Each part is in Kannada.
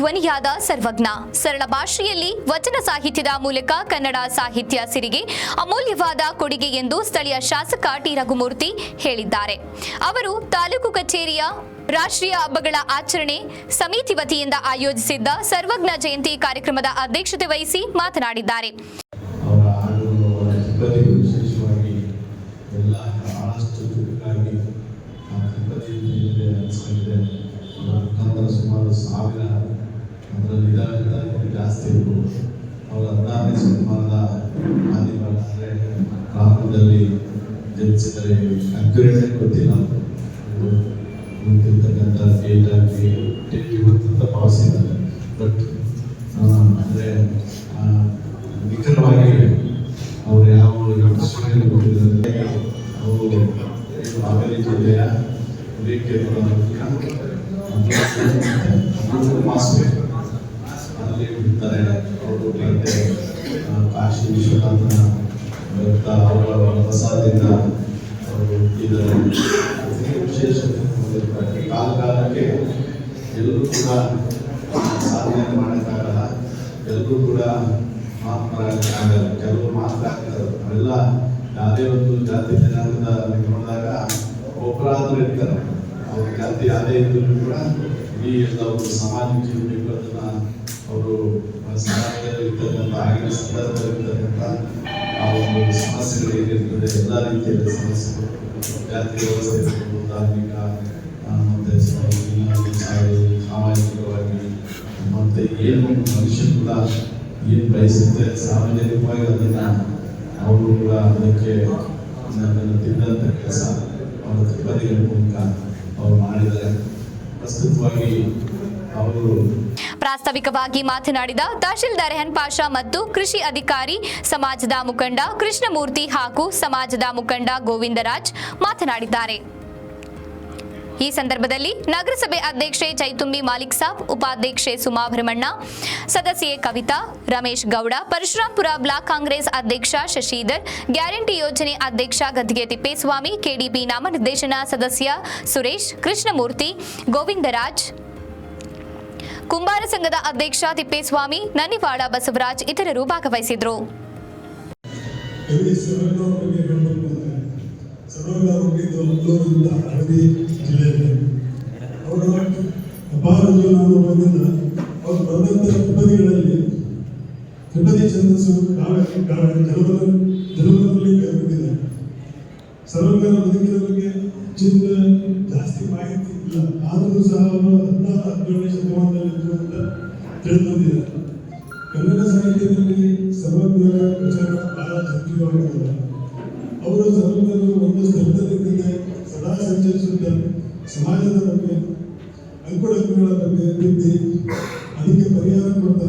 ಜ್ಞಾನಿಯಾದ ಸರ್ವಜ್ಞ. ಸರಳ ಭಾಷೆಯಲ್ಲಿ ವಚನ ಸಾಹಿತ್ಯದ ಮೂಲಕ ಕನ್ನಡ ಸಾಹಿತ್ಯ ಸಿರಿಗೆ ಅಮೂಲ್ಯವಾದ ಕೊಡುಗೆ ಎಂದು ಸ್ಥಳೀಯ ಶಾಸಕ ಟಿ. ರಘುಮೂರ್ತಿ ಹೇಳಿದ್ದಾರೆ. ಅವರು ತಾಲೂಕು ಕಚೇರಿಯ ರಾಷ್ಟ್ರೀಯ ಹಬ್ಬಗಳ ಆಚರಣೆ ಸಮಿತಿ ವತಿಯಿಂದ ಆಯೋಜಿಸಿದ್ದ ಸರ್ವಜ್ಞ ಜಯಂತಿ ಕಾರ್ಯಕ್ರಮದ ಅಧ್ಯಕ್ಷತೆ ವಹಿಸಿ ಮಾತನಾಡಿದ್ದಾರೆ. ಇದಾಗಿದ್ದ ಜಾಸ್ತಿ ಇರ್ಬೋದು ಅವರ ಹದಿನಾರನೇ ಶತಮಾನದ ಅಂದರೆ ಗ್ರಾಮದಲ್ಲಿ ಜನಿಸಿದರೆ ಅಕ್ಯುರೇಟ್ ಗೊತ್ತಿಲ್ಲ ಮುಂತಿರ್ತಕ್ಕಂಥ ಡೇಟ್ ಆಗಲಿ ಡೇಟ್ ಇವತ್ತಂತ ಭಾವಿಸಿದ್ದಾರೆ ಬಟ್ ಅಂದರೆ ನಿಖರವಾಗಿ ಅವರು ಯಾವ ಡಿಸ್ಟ್ರಿಕ್ಟಲ್ಲಿ ಕೊಟ್ಟಿದ್ದಾರೆ ಅವರು ಹಾವೇರಿ ಜಿಲ್ಲೆಯ ಮಾಸ್ಬೇಕು ಬಿಡ್ತಾರೆ ಅವರು ಮತ್ತೆ ಕಾಶಿ ವಿಶ್ವನಾಥನ ಭಕ್ತ ಅವರ ಪ್ರಸಾದದಿಂದ ಅವರು ಹುಟ್ಟಿದ್ದಾರೆ. ವಿಶೇಷತೆ. ಕಾಲ ಕಾಲಕ್ಕೆ ಎಲ್ಲರೂ ಕೂಡ ಸಾಧನೆ ಮಾಡೋಕ್ಕಾಗಲ್ಲ ಎಲ್ಲರೂ ಕೂಡ ಮಹಾತ್ಮರಾಗಕ್ಕಾಗಲ್ಲ ಕೆಲವರು ಮಾತ್ರ ಆಗ್ತಾರೆ. ಅವೆಲ್ಲ ಯಾವುದೇ ಒಂದು ಜಾತಿ ಜನಾಂಗದ ನೋಡಿದಾಗ ಒಬ್ಬರಾದರೂ ಇರ್ತಾರೆ. ಅವ್ರ ಜಾತಿ ಯಾವುದೇ ಇದ್ದರೂ ಕೂಡ ಈ ಎಲ್ಲ ಒಂದು ಸಮಾಜ ಜೀವನ ಅದನ್ನ ಅವರು ಸಮಾಜದಲ್ಲಿ ಇರ್ತಕ್ಕಂಥ ಆಗಿನ ಇರ್ತಕ್ಕಂಥ ಆ ಒಂದು ಸಮಸ್ಯೆಗಳು ಏನಿರ್ತದೆ ಎಲ್ಲ ರೀತಿಯ ಸಮಸ್ಯೆಗಳು ಜಾತಿ ವ್ಯವಸ್ಥೆ ಇರ್ಬೋದು ಧಾರ್ಮಿಕ ಮತ್ತು ಮತ್ತೆ ಸಾಮಾಜಿಕ- ಸಾಮಾಜಿಕವಾಗಿ, ಮತ್ತೆ ಏನು ಮನುಷ್ಯ ಕೂಡ ಏನು ಬಯಸುತ್ತೆ, ಸಾರ್ವಜನಿಕವಾಗಿ ಅದನ್ನ ಅವರು ಕೂಡ ಅದಕ್ಕೆ ಅದನ್ನು ತಿಂದಂಥ ಕೆಲಸ, ಅವರ ತಿಪ್ಪದಿಗಳ ಮೂಲಕ ಅವರು ಮಾಡಿದ್ದಾರೆ. ಪ್ರಸ್ತುತವಾಗಿ ಪ್ರಾಸ್ತಾವಿಕವಾಗಿ ಮಾತನಾಡಿದ ತಹಶೀಲ್ದಾರ್ ರೆಹನ್ ಪಾಷಾ ಮತ್ತು ಕೃಷಿ ಅಧಿಕಾರಿ ಸಮಾಜದ ಮುಖಂಡ ಕೃಷ್ಣಮೂರ್ತಿ ಹಾಗೂ ಸಮಾಜದ ಮುಖಂಡ ಗೋವಿಂದರಾಜ್ ಮಾತನಾಡಿದ್ದಾರೆ. ಈ ಸಂದರ್ಭದಲ್ಲಿ ನಗರಸಭೆ ಅಧ್ಯಕ್ಷೆ ಚೈತುಂಬಿ ಮಾಲಿಕ್ ಸಾಬ್, ಉಪಾಧ್ಯಕ್ಷೆ ಸುಮಾ ಭರಮಣ್ಣ, ಸದಸ್ಯೆ ಕವಿತಾ, ರಮೇಶ್ ಗೌಡ, ಪರಶುರಾಂಪುರ ಬ್ಲಾಕ್ ಕಾಂಗ್ರೆಸ್ ಅಧ್ಯಕ್ಷ ಶಶಿಧರ್, ಗ್ಯಾರಂಟಿ ಯೋಜನೆ ಅಧ್ಯಕ್ಷ ಗದ್ದಿಗೆ ತಿಪ್ಪೇಸ್ವಾಮಿ, ಕೆಡಿಪಿ ನಾಮನಿರ್ದೇಶನ ಸದಸ್ಯ ಸುರೇಶ್, ಕೃಷ್ಣಮೂರ್ತಿ, ಗೋವಿಂದರಾಜ್ ಕುಂಬಾರ ಸಂಘದ ಅಧ್ಯಕ್ಷ ತಿಪ್ಪೇಸ್ವಾಮಿ ನನ್ನಿವಾಳ ಬಸವರಾಜ್ ಇತರರು ಭಾಗವಹಿಸಿದ್ರು. ಸರ್ವಜ್ಞರ ಬದುಕಿನ ಬಗ್ಗೆ ಹೆಚ್ಚಿನ ಜಾಸ್ತಿ ಮಾಹಿತಿ ಇಲ್ಲ ಆದರೂ ಸಹ ಅವರು ಹದಿನಾರು ಹದಿನೇಳನೇ ಶತಮಾನದಲ್ಲಿ ಅಂತ ತಿಳಿದು ಕನ್ನಡ ಸಾಹಿತ್ಯದಲ್ಲಿ ಸರ್ವಜ್ಞರ ವಿಚಾರ ಬಹಳ ಜನಪ್ರಿಯವಾಗಿದ್ದಾರೆ ಅವರು ಸರ್ವಜ್ಞರು ಒಂದು ಸ್ಥಳದಲ್ಲಿದ್ದರೆ ಸದಾ ಸಂಚರಿಸುತ್ತಾರೆ ಸಮಾಜದ ಬಗ್ಗೆ ಅಂಕುಡಂಕುಗಳ ಬಗ್ಗೆ ಬಿದ್ದಿ ಅದಕ್ಕೆ ಪರಿಹಾರ ಕೊಡ್ತಾ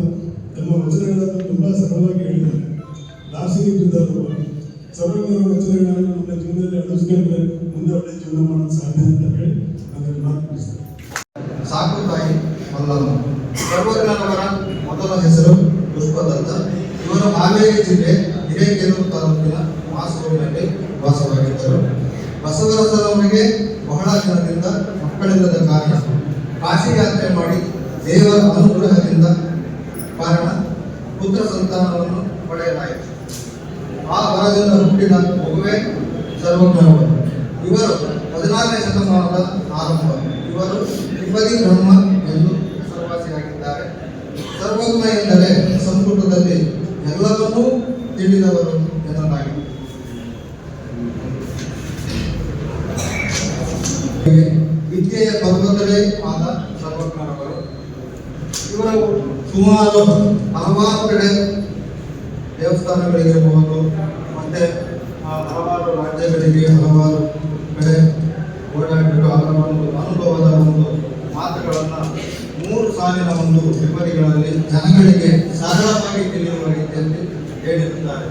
ತಮ್ಮ ವಚನಗಳನ್ನು ತುಂಬಾ ಸರಳವಾಗಿ ಹೇಳಿದ್ದಾರೆ. ದಾರ್ಶನಿಕರಿದ್ದಾರೆ ಸರ್ವಜ್ಞರ ವಚನಗಳನ್ನು ಹೆಸರು ಪುಷ್ಪದತ್ತ ಇವರು ಹಾವೇರಿ ಜಿಲ್ಲೆ ಹಿರೇಕೆರೂರು ತಾಲೂಕಿನ ಮಾಸೂರಿನಲ್ಲಿ ವಾಸವಾಗಿದ್ದರು. ಬಸವರಸರವರಿಗೆ ಬಹಳ ದಿನದಿಂದ ಮಕ್ಕಳಿಲ್ಲದ ಕಾರಣ ಕಾಶಿ ಯಾತ್ರೆ ಮಾಡಿ ದೇವರ ಅನುಗ್ರಹದಿಂದ ಕಾರಣ ಪುತ್ರ ಸಂತಾನವನ್ನು ಪಡೆಯಲಾಯಿತು. ಆ ವರದಿಂದ ಹುಟ್ಟಿದ ಮಗುವೆ ಸರ್ವಜ್ಞವರು ಇವರು ಹದಿನಾರನೇ ಶತಮಾನದ ಆರಂಭ. ಇವರು ತ್ರಿಪದಿ ಬ್ರಹ್ಮ ಸರ್ವಜ್ಞ ಎಂದರೆ ಸಂಸ್ಕೃತದಲ್ಲಿ ಎಲ್ಲವನ್ನೂ ತಿಳಿದವರು ಎನ್ನಲಾಗಿದೆ ವಿದ್ಯೆಯ ಪರ್ವತವೇ ಆದ ಸರ್ವಜ್ಞರವರು. ಇವರು ಸುಮಾರು ಹಲವಾರು ಕಡೆ ದೇವಸ್ಥಾನಗಳಿಗಿರಬಹುದು ಮತ್ತೆ ಹಲವಾರು ರಾಜ್ಯಗಳಿಗೆ, ಹಲವಾರು ಕಡೆ ಓಡಾಡಿಬಿಟ್ಟು ಅವರ ಒಂದು ಅನುಭವದ ಒಂದು ಮಾತುಗಳನ್ನು ಮೂರು ಸಾವಿರ ಒಂದು ತ್ರಿಪದಿಗಳಲ್ಲಿ ಜನಗಳಿಗೆ ಸರಳವಾಗಿ ತಿಳಿಯುವ ರೀತಿಯಲ್ಲಿ ಹೇಳಿರುತ್ತಾರೆ.